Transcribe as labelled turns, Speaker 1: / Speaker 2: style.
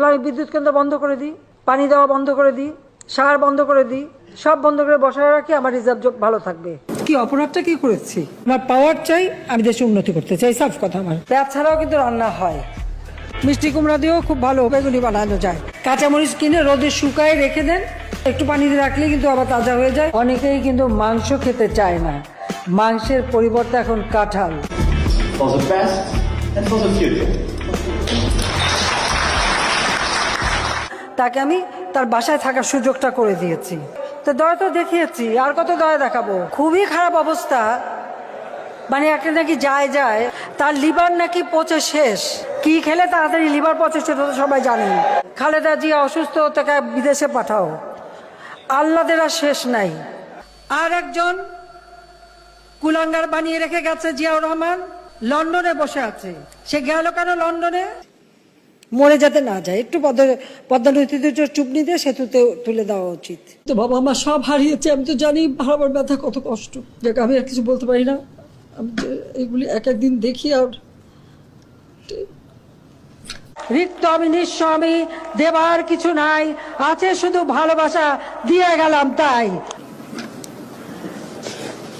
Speaker 1: তাহলে আমি বিদ্যুৎ কেন্দ্র বন্ধ করে দিই পানি দেওয়া বন্ধ করে দিই সার বন্ধ করে দিই সব বন্ধ করে বসায় রাখি আমার রিজার্ভ ভালো থাকবে। কি অপরাধটা কি করেছি? আমার পাওয়ার চাই আমি দেশে উন্নতি করতে চাই সাফ কথা আমার। পেঁয়াজ ছাড়াও কিন্তু রান্না হয়। মিষ্টি কুমড়া দিয়েও খুব ভালো বেগুনি বানানো যায়। কাঁচামরিচ কিনে রোদে শুকায় রেখে দেন একটু পানি দিয়ে রাখলে কিন্তু আবার তাজা হয়ে যায়। অনেকেই কিন্তু মাংস খেতে চায় না। মাংসের পরিবর্তে এখন কাঁঠাল। তাকে আমি তার বাসায় থাকার সুযোগটা করে দিয়েছি। তো দয়া তো দেখিয়েছি, আর কত দয়া দেখাবো? খুবই খারাপ অবস্থা। মানে একটা নাকি যায় যায়, তার লিভার নাকি পচে শেষ। কি খেলে তাড়াতাড়ি লিভার পচে সেটা তো সবাই জানেন খালেদা জিয়া অসুস্থ, তাকে বিদেশে পাঠাও। আল্লাদের আর শেষ নাই। আর একজন কুলাঙ্গার বানিয়ে রেখে গেছে জিয়াউর রহমান, লন্ডনে বসে আছে। সে গেল কেন লন্ডনে? মরে যাতে না যায়। একটু পদ্মা পদ্মা নদীতে চুপনি দিয়ে সেতুতে তুলে দেওয়া উচিত। তো বাবা আমার সব হারিয়েছে আমি তো জানি হারাবার ব্যথা কত কষ্ট। যাক আমি আর কিছু বলতে পারি না। আমি এগুলি এক একদিন দেখি আর রিক্ত আমি নিঃস্ব আমি দেবার কিছু নাই। আছে শুধু ভালোবাসা দিয়ে গেলাম তাই।